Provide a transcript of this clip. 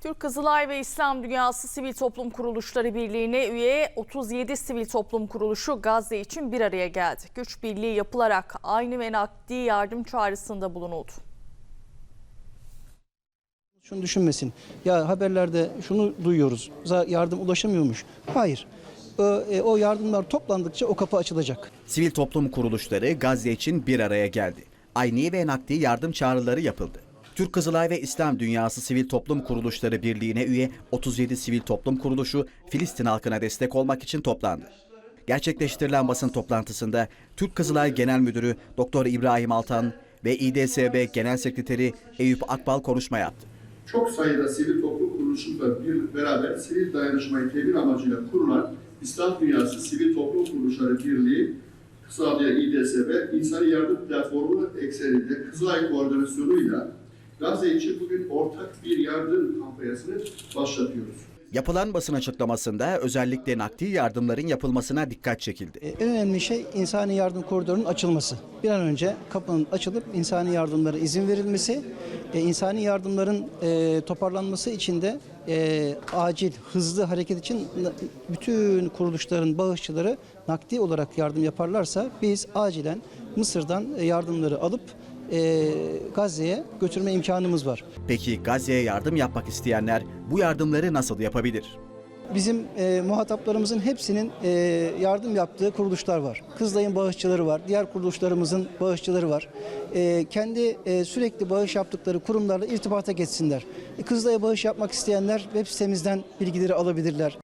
Türk Kızılay ve İslam Dünyası Sivil Toplum Kuruluşları Birliği'ne üye 37 sivil toplum kuruluşu Gazze için bir araya geldi. Güç birliği yapılarak aynı ve nakdi yardım çağrısında bulunuldu. Şunu düşünmesin. Ya haberlerde şunu duyuyoruz. Yardım ulaşamıyormuş. Hayır. O, e, o yardımlar toplandıkça o kapı açılacak. Sivil toplum kuruluşları Gazze için bir araya geldi. Ayni ve nakdi yardım çağrıları yapıldı. Türk Kızılay ve İslam Dünyası Sivil Toplum Kuruluşları Birliği'ne üye 37 sivil toplum kuruluşu Filistin halkına destek olmak için toplandı. Gerçekleştirilen basın toplantısında Türk Kızılay Genel Müdürü Doktor İbrahim Altan ve İDSB Genel Sekreteri Eyüp Akbal konuşma yaptı. çok sayıda sivil toplum kuruluşuyla bir beraber sivil dayanışmayı temin amacıyla kurulan İslam Dünyası Sivil Toplum Kuruluşları Birliği, kısa adıyla İDSB, İnsani Yardım Platformu ekseninde Kızılay koordinasyonuyla Gazze için bugün ortak bir yardım kampanyasını başlatıyoruz. Yapılan basın açıklamasında özellikle nakdi yardımların yapılmasına dikkat çekildi. E, En önemli şey insani yardım koridorunun açılması. Bir an önce kapının açılıp insani yardımlara izin verilmesi, e, insani yardımların e, toparlanması için de e, acil, hızlı hareket için bütün kuruluşların bağışçıları nakdi olarak yardım yaparlarsa biz acilen Mısır'dan yardımları alıp e, Gazze'ye götürme imkanımız var. Peki Gazze'ye yardım yapmak isteyenler bu yardımları nasıl yapabilir? Bizim e, muhataplarımızın hepsinin e, yardım yaptığı kuruluşlar var. Kızılay'ın bağışçıları var, diğer kuruluşlarımızın bağışçıları var. E, kendi e, sürekli bağış yaptıkları kurumlarla irtibata geçsinler. E, Kızılay'a bağış yapmak isteyenler web sitemizden bilgileri alabilirler.